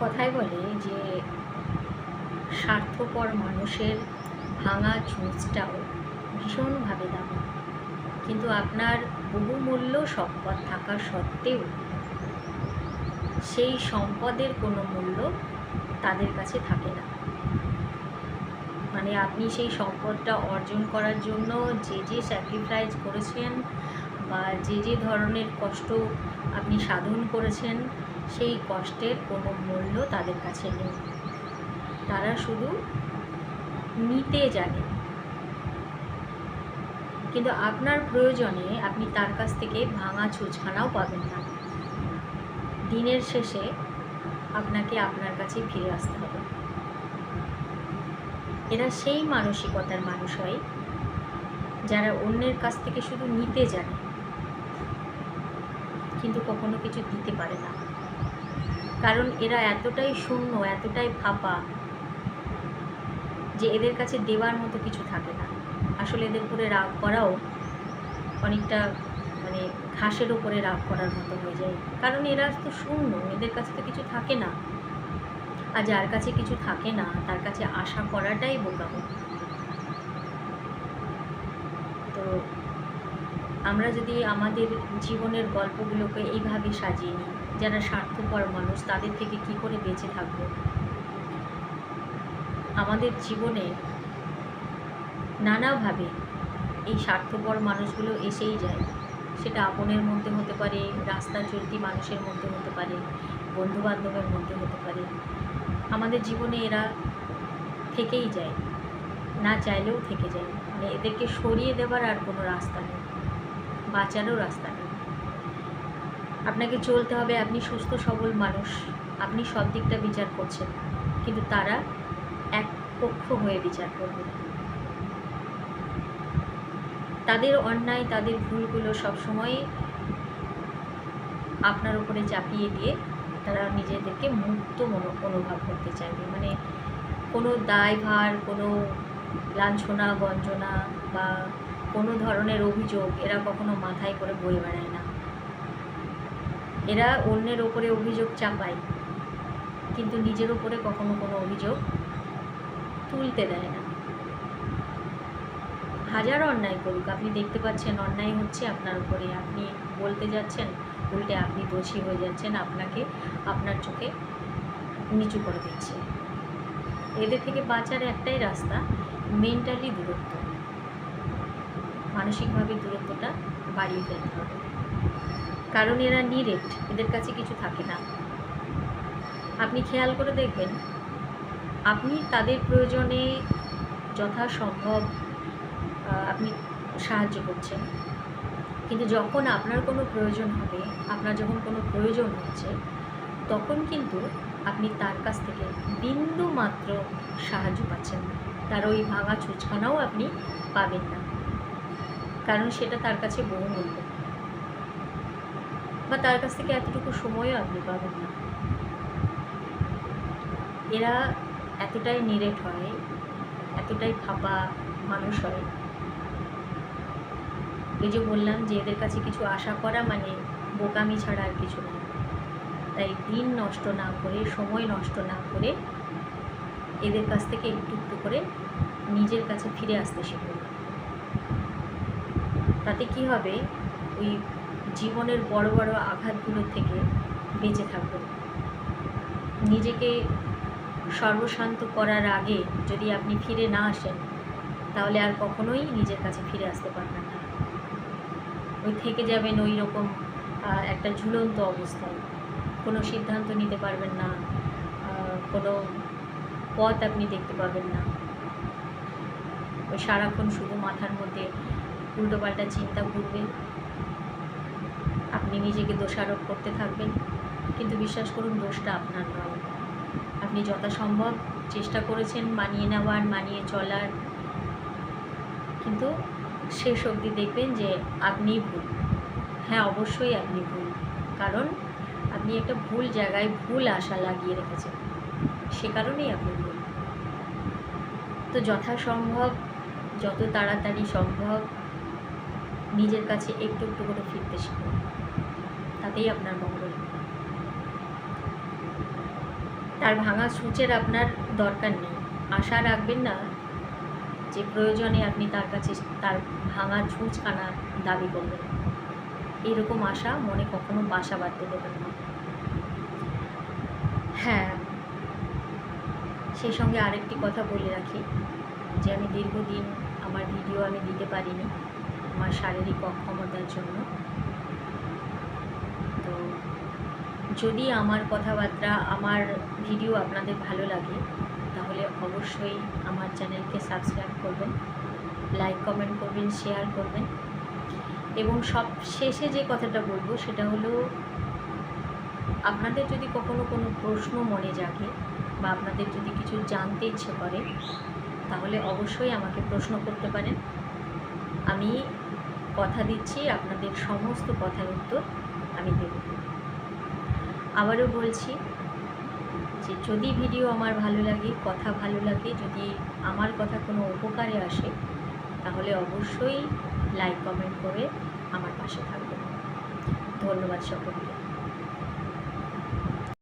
কথায় বলে যে, স্বার্থপর মানুষের ভাঙা চুঁচটাও ভীষণভাবে দামি। কিন্তু আপনার বহুমূল্য সম্পদ থাকা সত্ত্বেও সেই সম্পদের কোনো মূল্য তাদের কাছে থাকে না। মানে আপনি সেই সম্পদটা অর্জন করার জন্য যে যে স্যাক্রিফাইস করেছেন বা যে যে ধরনের কষ্ট আপনি সাধন করেছেন সেই কষ্টের কোনো মূল্য তাদের কাছে নেই। তারা শুধু নিতে জানে। কিন্তু আপনার প্রয়োজনে আপনি তার কাছ থেকে ভাঙা ছুঁচখানাও পাবেন না। দিনের শেষে আপনাকে আপনার কাছে ফিরে আসতে হবে। এরা সেই মানসিকতার মানুষ হয় যারা অন্যের কাছ থেকে শুধু নিতে জানে, কিন্তু কখনো কিছু দিতে পারে না। কারণ এরা এতটাই শূন্য, এতটাই ফাঁপা যে এদের কাছে দেওয়ার মতো কিছু থাকে না। আসলে এদের উপরে রাগ করাও অনেকটা মানে ঘাসের ওপরে রাগ করার মতো হয়ে যায়। কারণ এরা তো শূন্য, এদের কাছে তো কিছু থাকে না। আর যার কাছে কিছু থাকে না, তার কাছে আশা করাটাই বোকামো তো আমরা যদি আমাদের জীবনের গল্পগুলোকে এইভাবে সাজিয়ে নিই যারা স্বার্থপর মানুষ, তাদের থেকে কি করে বেঁচে থাকব? আমাদের জীবনে নানাভাবে এই স্বার্থপর মানুষগুলো এসেই যায়। সেটা আপনের মধ্যে হতে পারে, রাস্তা চলতি মানুষের মধ্যে হতে পারে, বন্ধুবান্ধবের মধ্যে হতে পারে। আমাদের জীবনে এরা থেকেই যায়, না চাইলেও থেকে যায়। মানে এদেরকে সরিয়ে দেওয়ার আর কোনো রাস্তা নেই বাঁচারও রাস্তা নেই। আপনাকে চলতে হবে, আপনি সুস্থ, সবল মানুষ। আপনি সব দিকটা বিচার করছেন, কিন্তু তারা এক পক্ষ হয়ে বিচার করবে। তাদের অন্যায়, তাদের ভুলগুলো সবসময় আপনার উপরে চাপিয়ে দিয়ে তারা নিজেদেরকে মুক্ত অনুভব করতে চাইবে। মানে কোনো দায়ভার, কোনো লাঞ্ছনা, গঞ্জনা বা কোনো ধরনের অভিযোগ এরা কখনো মাথায় করে বয়ে বেড়ায় না। এরা অন্যের ওপরে অভিযোগ চাপায়, কিন্তু নিজের ওপরে কখনো কোনো অভিযোগ তুলতে দেয় না। হাজার অন্যায় করুক, আপনি দেখতে পাচ্ছেন অন্যায় হচ্ছে আপনার উপরে। আপনি বলতে যাচ্ছেন, উল্টে আপনি দোষী হয়ে যাচ্ছেন, আপনাকে আপনার চোখে নিচু করে দিচ্ছে। এদের থেকে বাঁচার একটাই রাস্তা মেন্টালি দূরত্ব। মানসিকভাবে দূরত্বটা বাড়িয়ে ফেলতে হবে। কারণ এরা নিরেট, এদের কাছে কিছু থাকে না। আপনি খেয়াল করে দেখবেন, আপনি তাদের প্রয়োজনে যথাসম্ভব আপনি সাহায্য করছেন। কিন্তু যখন আপনার কোনো প্রয়োজন হবে, আপনার যখন কোনো প্রয়োজন হচ্ছে, তখন কিন্তু আপনি তার কাছ থেকে বিন্দু মাত্র সাহায্য পাচ্ছেন না। তার ওই ভাঙা ছুঁচখানাও আপনি পাবেন না। কারণ সেটা তার কাছে বহুমূল্য। বা তার কাছ থেকে এতটুকু সময়ও আপনি পাবেন না। এরা এতটাই নিরেট হয়, এতটাই ফাঁপা মানুষ হয়। এই যে বললাম যে এদের কাছে কিছু আশা করা মানে বোকামি ছাড়া আর কিছু নয় তাই দিন নষ্ট না করে, সময় নষ্ট না করে এদের কাছ থেকে একটু একটু করে নিজের কাছে ফিরে আসতে শিখুন। তাতে কি হবে? ওই জীবনের বড় বড় আঘাতগুলোর থেকে বেঁচে থাকবেন নিজেকে সর্বশান্ত করার আগে যদি আপনি ফিরে না আসেন, তাহলে আর কখনোই নিজের কাছে ফিরে আসতে পারবেন না। ওই থেকে যাবেন ওই রকম একটা ঝুলন্ত অবস্থায়। কোনো সিদ্ধান্ত নিতে পারবেন না কোনো পথ আপনি দেখতে পাবেন না। ওই সারাক্ষণ শুধু মাথার মধ্যে উল্টোপাল্টা চিন্তা ঘুরবে। আপনি নিজেকে দোষারোপ করতে থাকবেন। কিন্তু বিশ্বাস করুন, দোষটা আপনার নয়। আপনি যথাসম্ভব চেষ্টা করেছেন মানিয়ে নেওয়ার, মানিয়ে চলার। কিন্তু শেষ অবধি দেখবেন যে আপনিই ভুল। হ্যাঁ অবশ্যই আপনি ভুল। কারণ আপনি একটা ভুল জায়গায় ভুল আশা লাগিয়ে রেখেছেন। সে কারণেই আপনি ভুল। তো যথাসম্ভব, যত তাড়াতাড়ি সম্ভব নিজের কাছে একটু একটু করে ফিরতে শিখুন। তাতেই আপনার মঙ্গল তার ভাঙা সূচের আপনার দরকার নেই। আশা রাখবেন না যে প্রয়োজনে আপনি তার কাছে তার ভাঙা ছুঁচখানা দাবি করবেন। এরকম আশা মনে কখনো বাসা বাঁধতে দেবেন না। হ্যাঁ সেই সঙ্গে আরেকটি কথা বলে রাখি, যে আমি দীর্ঘদিন আমার ভিডিও আমি দিতে পারিনি আমার শারীরিক অক্ষমতার জন্য তো যদি আমার কথাবার্তা, আমার ভিডিও আপনাদের ভালো লাগে, তাহলে অবশ্যই আমার চ্যানেলকে সাবস্ক্রাইব করবেন, লাইক কমেন্ট করবেন, শেয়ার করবেন। এবং সব শেষে যে কথাটা বলব, সেটা হলো, আপনাদের যদি কখনো কোনো প্রশ্ন মনে জাগে বা আপনাদের যদি কিছু জানতে ইচ্ছে করে, তাহলে অবশ্যই আমাকে প্রশ্ন করতে পারেন। আমি কথা দিচ্ছি, আপনাদের সমস্ত কথার উত্তর আমি দেব। আবারও বলছি যে যদি ভিডিও আমার ভালো লাগে, কথা ভালো লাগে, যদি আমার কথা কোনো উপকারে আসে, তাহলে অবশ্যই লাইক কমেন্ট করে আমার পাশে থাকবে ধন্যবাদ সকলকে।